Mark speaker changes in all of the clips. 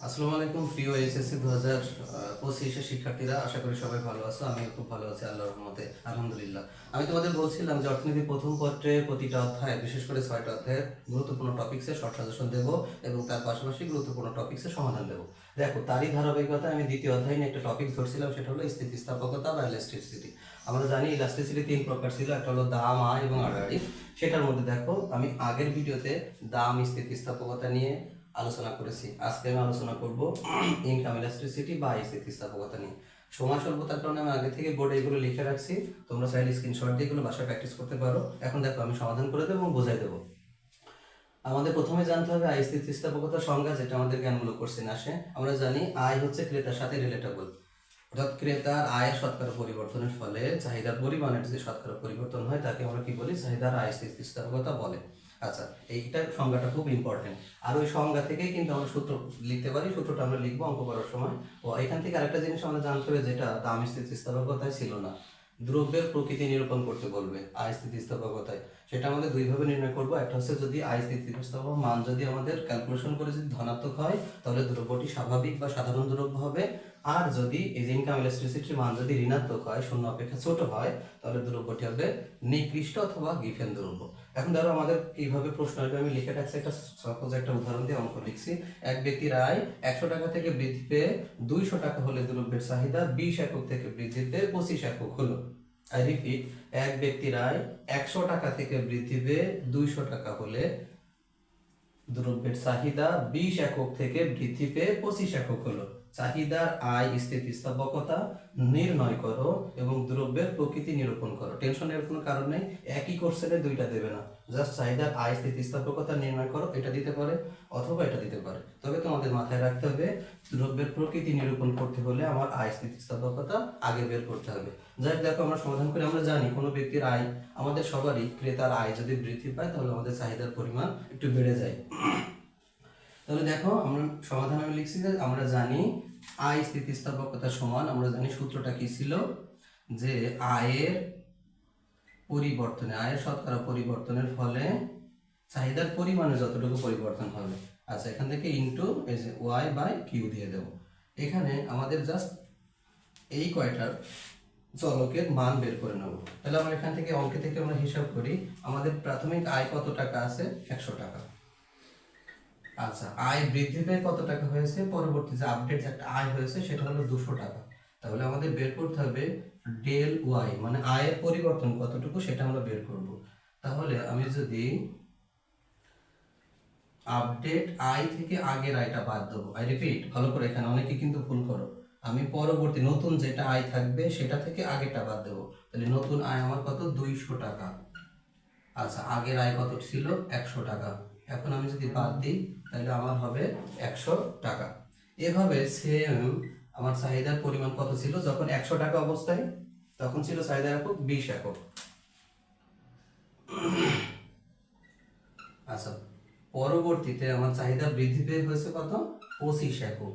Speaker 1: আসসালামু আলাইকুম, প্রিয় এসএসসি দু হাজার পঁচিশের শিক্ষার্থীরা, আশা করি সবাই ভালো আছো। আমি খুব ভালো আছি, আল্লাহর রহমতে, আলহামদুলিল্লাহ। আমি তোমাদের বলছিলাম যে অর্থনীতি প্রথম পত্রে প্রতিটা অধ্যায়, বিশেষ করে ছয়টা অধ্যায়ের গুরুত্বপূর্ণ টপিক্সে শর্ট সাজেশন দেবো এবং তার পাশাপাশি গুরুত্বপূর্ণ টপিক্সের সমাধান দেবো। দেখো, তারই ধারাবাহিকতা আমি দ্বিতীয় অধ্যায় নিয়ে একটা টপিক ধরছিলাম, সেটা হলো স্থিতিস্থাপকতা বা ইলাস্টিসিটি আমরা জানি ইলাস্টিসিটি তিন প্রকার ছিল, একটা হলো দাম, আয় এবং আড়াআড়ি। সেটার মধ্যে দেখো, আমি আগের ভিডিওতে দাম, স্থিতিস্থাপকতা নিয়ে আলোচনা করেছি। আজকে আমি আলোচনা করব ইনকাম ইলাস্ট্রিসিটি বা স্থিতিস্থাপকতা নিয়ে। সময় স্বল্পতার কারণে আমি আগে থেকে বোর্ডে এগুলো লিখে রাখছি। তোমরা চাইলে স্ক্রিনশট দিয়ে এগুলো বাসায় প্র্যাকটিস করতে পারো। এখন দেখো, আমি সমাধান করে দেবো এবং বোঝাই দেবো। আমাদের প্রথমে জানতে হবে আই আয় স্থিতিস্থাপকতার সংজ্ঞা, যেটা আমাদের জ্ঞানমূলক কোশ্চেন আসে। আমরা জানি আয় হচ্ছে ক্রেতার সাথে রিলেটেবল অর্থাৎ ক্রেতার আয়ের শতকরা পরিবর্তনের ফলে চাহিদার পরিমাণের যে শতকরা পরিবর্তন হয়, তাকে আমরা কি বলি? চাহিদার আয় স্থিতিস্থাপকতা বলে। আচ্ছা এইটা সংজ্ঞাটা খুব ইম্পর্টেন্ট আর ওই সংজ্ঞা থেকেই কিন্তু আমরা সূত্র লিখতে পারি, সূত্রটা আমরা লিখব অঙ্ক করার সময়। ও এখান থেকে আরেকটা জিনিস আমরা জানতে হবে, যেটা দাম স্থিতিস্থাপকতায় ছিল না। দ্রব্যের প্রকৃতি নিরূপণ করতে বলবে, আয় স্থিতিস্থাপকতায়। সেটা আমাদের দুইভাবে নির্ণয় করব। একটা হচ্ছে যদি আয় স্থিতিস্থাপক মান যদি আমাদের ক্যালকুলেশন করে যদি ধনাত্মক হয়, তাহলে দ্রব্যটি স্বাভাবিক বা সাধারণ দ্রব্য হবে। আর যদি এই যে ইনকাম ইলেকট্রিসিটির মান যদি ঋণাত্মক হয়, শূন্য অপেক্ষা ছোট হয়, তাহলে দ্রব্যটি হবে নিকৃষ্ট অথবা গিফেন দ্রব্য। এখন ধরো আমাদের কীভাবে প্রশ্ন আসবে, আমি লিখে রাখছি একটা সাপোজ একটা উদাহরণ দিয়ে অঙ্ক লিখছি। এক ব্যক্তির আয় একশো টাকা থেকে বৃদ্ধি পেয়ে দুইশো টাকা হলে দ্রব্যের চাহিদা বিশ একক থেকে বৃদ্ধি পেয়ে পঁচিশ একক হলো। আই রিপিট এক ব্যক্তির আয় একশো টাকা থেকে বৃদ্ধি পেয়ে দুইশো টাকা হলে দ্রব্যের চাহিদা বিশ একক থেকে বৃদ্ধি পেয়ে পঁচিশ একক হলো। চাহিদার আয়, স্থিতিস্থাপকতা নির্ণয় করো এবং দ্রব্যের প্রকৃতি নিরূপণ করো। টেনশনের কোনো কারণ নেই, একই কোর্সের দুইটা দেবে না। জাস্ট চাহিদার আয়, স্থিতিস্থাপকতা নির্ণয় করো, এটা দিতে পারে অথবা এটা দিতে পারে। তবে তোমাদের মাথায় রাখতে হবে, দ্রব্যের প্রকৃতি নিরূপণ করতে হলে আমার আয়, স্থিতিস্থাপকতা আগে বের করতে হবে। যাই দেখো আমরা সমাধান করে আমরা জানি কোনো ব্যক্তির আয় আমাদের সবারই ক্রেতার আয় যদি বৃদ্ধি পায় তাহলে আমাদের চাহিদার পরিমাণ একটু বেড়ে যায়। তাহলে দেখো, আমরা সমাধান আমি লিখছি যে আমরা জানি আয় স্থিতিস্থাপকতা সমান, আমরা জানি সূত্রটা কি ছিল? যে আয়ের পরিবর্তনে আয়ের শতকরা পরিবর্তনের ফলে চাহিদার পরিমাণে যতটুকু পরিবর্তন হবে। আচ্ছা এখান থেকে ইনটু এই যে ওয়াই বাই কিউ দিয়ে দেবো। এখানে আমাদের জাস্ট এই কয়টার চলকের মান বের করে নেব। তাহলে আমরা এখান থেকে অঙ্কে থেকে আমরা হিসাব করি, আমাদের প্রাথমিক আয় কত টাকা আছে? একশো টাকা। আচ্ছা আয় বৃদ্ধি পেয়ে কত টাকা হয়েছে? পরবর্তী যে আপডেট একটা আয় হয়েছে, সেটা হলো দুশো টাকা। তাহলে আমাদের বের করতে হবে ডেল ওয়াই মানে আয়ের পরিবর্তন কতটুকু সেটা আমরা বের করব। তাহলে আমি যদি আপডেট আয় থেকে আগের আয়টা বাদ দেবো। আই রিপিট ভালো করে এখানে অনেকে কিন্তু ভুল করো। আমি পরবর্তী নতুন যেটা আয় থাকবে, সেটা থেকে আগেরটা বাদ দেবো। তাহলে নতুন আয় আমার কত? দুইশো টাকা। আচ্ছা আগের আয় কত ছিল? একশো টাকা। এখন আমি যদি বাদ দিই, তাহলে আমার হবে একশো টাকা। এভাবে সেম আমার চাহিদার পরিমাণ কত ছিল? যখন একশো টাকা অবস্থায়, তখন ছিল চাহিদা একক বিশ একক আচ্ছা পরবর্তীতে আমার চাহিদা বৃদ্ধি পেয়ে হয়েছে কত? পঁচিশ একক।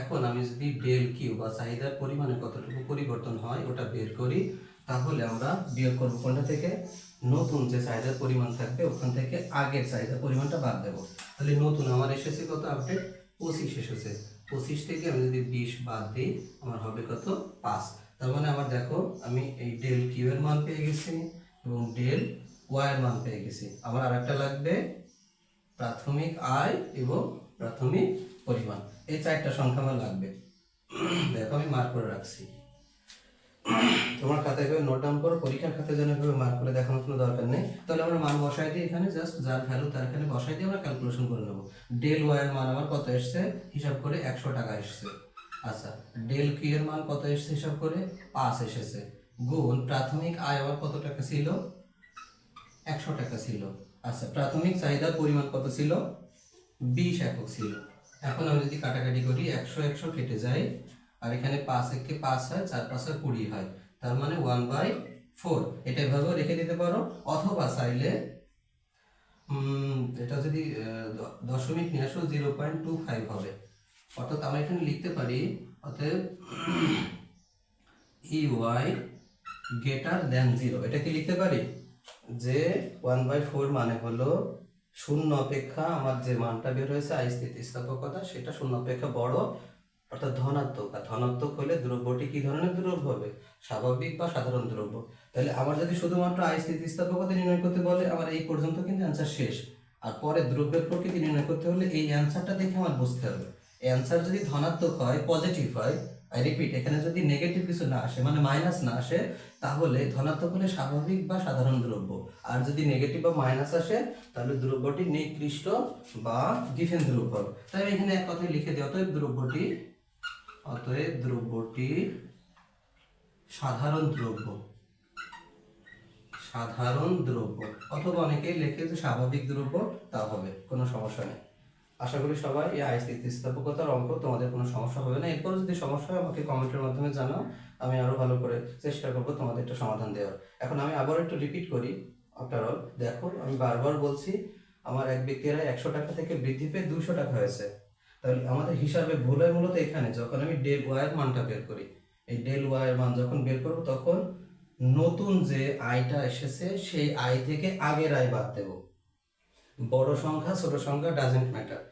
Speaker 1: এখন আমি যদি ডেল কিউ বা চাহিদার পরিমাণে কতটুকু পরিবর্তন হয়, ওটা বের করি তাহলে আমরা বিয়োগ করব কোনটা থেকে? নতুন যে চাহিদার পরিমাণ থাকবে, ওখান থেকে আগের চাহিদার পরিমাণটা বাদ দেবো। তাহলে নতুন আমার এসেছে কত? আপডেট পঁচিশ এসেছে। পঁচিশ থেকে আমি যদি বিশ বাদ দিই, আমার হবে কত? পাঁচ। তার মানে আমার দেখো, আমি এই ডেল কিউ এর মান পেয়ে গেছি এবং ডেল ওয়াই এর মান পেয়ে গেছি। আমার আরেকটা লাগবে প্রাথমিক আয় এবং প্রাথমিক পরিমাণ। এই চারটা সংখ্যা আমার লাগবে। দেখো আমি মার্ক করে রাখছি। তোমার খাতায় এভাবে নোট ডাউন করো, পরীক্ষার খাতায় যেন এভাবে মার্ক করে দেখানোর কোনো দরকার নেই। তাহলে আমরা মান বসাই দিই এখানে জাস্ট যার ভ্যালু তার এখানে বসাই দিয়ে আমরা ক্যালকুলেশন করে নেব। ডেল ওয়াই এর মান আমার কত এসছে? হিসাব করে একশো টাকা এসছে। আচ্ছা ডেল কিউ এর মান কত এসছে? হিসাব করে পাঁচ এসেছে। গুণ প্রাথমিক আয় আমার কত টাকা ছিল? একশো টাকা ছিল। আচ্ছা প্রাথমিক চাহিদার পরিমাণ কত ছিল? বিশ একক ছিল। এখন আমি যদি কাটাকাটি করি, একশো একশো কেটে যাই আর এখানে পাঁচ একে পাঁচ হয়, চার পাঁচে কুড়ি হয়। তার মানে ওয়ান বাই ফোর এটা এভাবেও রেখে দিতে পারো, অথবা চাইলে এটা যদি দশমিক নিয়ে আসো জিরো পয়েন্ট টু ফাইভ হবে। অর্থাৎ আমরা এখানে লিখতে পারি, অতএব E Y greater than zero এটা কি লিখতে পারি? যে ওয়ান বাই ফোর মানে হলো শূন্য অপেক্ষা, আমার যে মানটা বের হয়েছে আই স্থিতিস্থাপকতা, সেটা শূন্য অপেক্ষা বড়। অর্থাৎ ধনাত্মক। আর ধনাত্মক হলে দ্রব্যটি কি ধরনের দ্রব্য হবে? স্বাভাবিক বা সাধারণ দ্রব্য। তাহলে আমার যদি শুধুমাত্র আই স্থিতিস্থাপকতা নির্ণয় করতে বলে, আমার এই পর্যন্ত কিন্তু অ্যান্সার শেষ। আর পরে দ্রব্যের প্রকৃতি নির্ণয় করতে হলে এই অ্যান্সারটা দেখে আমার বুঝতে হবে। অ্যান্সার যদি ধনাত্মক হয় পজিটিভ হয় আই রিপিট এখানে যদি নেগেটিভ কিছু না আসে মানে মাইনাস না আসে, তাহলে ধনাত্মক হলে স্বাভাবিক বা সাধারণ দ্রব্য। আর যদি নেগেটিভ বা মাইনাস আসে, তাহলে দ্রব্যটি নিকৃষ্ট বা ডিফেন্স দ্রব্য তাই এখানে এক কথায় লিখে দেওয়া অতএব দ্রব্যটি অতএব দ্রব্যটি সাধারণ দ্রব্য। সাধারণ দ্রব্য। অথবা অনেকেই লেখে যে স্বাভাবিক দ্রব্য, তা হবে, কোনো সমস্যা নেই। আশা করি সবাই এই আইস স্থিতিস্থাপকতার অঙ্ক, তোমাদের কোনো সমস্যা হবে না। এরপর যদি সমস্যা হয়, আমাকে কমেন্টের মাধ্যমে জানাও। আমি আরও ভালো করে চেষ্টা করব তোমাদের একটা সমাধান দেওয়ার। এখন আমি আবার একটু রিপিট করি আফটার অল দেখো, আমি বারবার বলছি, আমার এক ব্যক্তিরা একশো টাকা থেকে বৃদ্ধি পেয়ে দুশো টাকা হয়েছে। তাহলে আমাদের হিসাবে ভুল হয় মূলত এখানে, যখন আমি ডেল ওয়াই মানটা বের করি, এই ডেল ওয়াই মান যখন বের করব, তখন নতুন যে আয়টা এসেছে, সেই আয় থেকে আগের আয় বাদ দেব। বড় সংখ্যা, ছোট সংখ্যা ডাজেন্ট ম্যাটার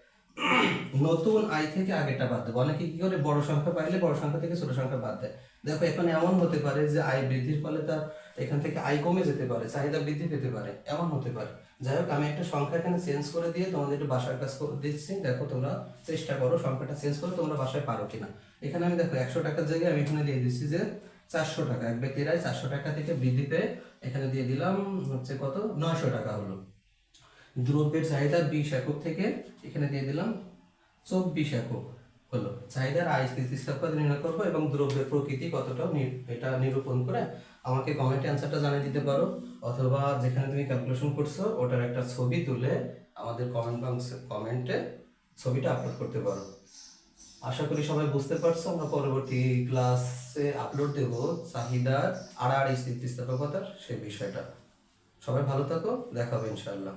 Speaker 1: নতুন আয় থেকে আগেরটা বাদ দেবো। অনেকে কি করে? বড় সংখ্যা পাইলে বড় সংখ্যা থেকে ছোট সংখ্যা বাদ দেয়। দেখো, এখন এমন হতে পারে যে আয় বৃদ্ধির ফলে তার এখান থেকে আয় কমে যেতে পারে, চাহিদা বৃদ্ধি পেতে পারে, এমন হতে পারে। যাই হোক, আমি একটা সংখ্যা এখানে চেঞ্জ করে দিয়ে তোমাদের একটু বাসার কাজ দিচ্ছি। দেখো, তোমরা চেষ্টা করো সংখ্যাটা চেঞ্জ করে তোমরা বাসায় পারো কিনা। এখানে আমি দেখো, একশো টাকার জায়গায় আমি এখানে দিয়ে দিচ্ছি যে চারশো টাকা। এক ব্যক্তির আয় চারশো টাকা থেকে বৃদ্ধি পেয়ে এখানে দিয়ে দিলাম হচ্ছে কত? নয়শো টাকা হলো। দ্রব্যের চাহিদা বিশ একক থেকে এখানে দিয়ে দিলাম চব্বিশ একক হলো। চাহিদার আয়, স্থিতিস্থাপক নির্ণয় করব এবং দ্রব্যের প্রকৃতি কতটা এটা নিরূপণ করে আমাকে কমেন্টে অ্যান্সারটা জানিয়ে দিতে পারো। অথবা যেখানে তুমি ক্যালকুলেশন করছ, ওটার একটা ছবি তুলে আমাদের কমেন্ট বক্সে কমেন্টে ছবিটা আপলোড করতে পারো। আশা করি সবাই বুঝতে পারছ, আমরা পরবর্তী ক্লাসে আপলোড দেব চাহিদার আড়াআড়ি স্থিতিস্থাপকতার সেই বিষয়টা। সবাই ভালো থাকো, দেখা হবে ইনশাআল্লাহ।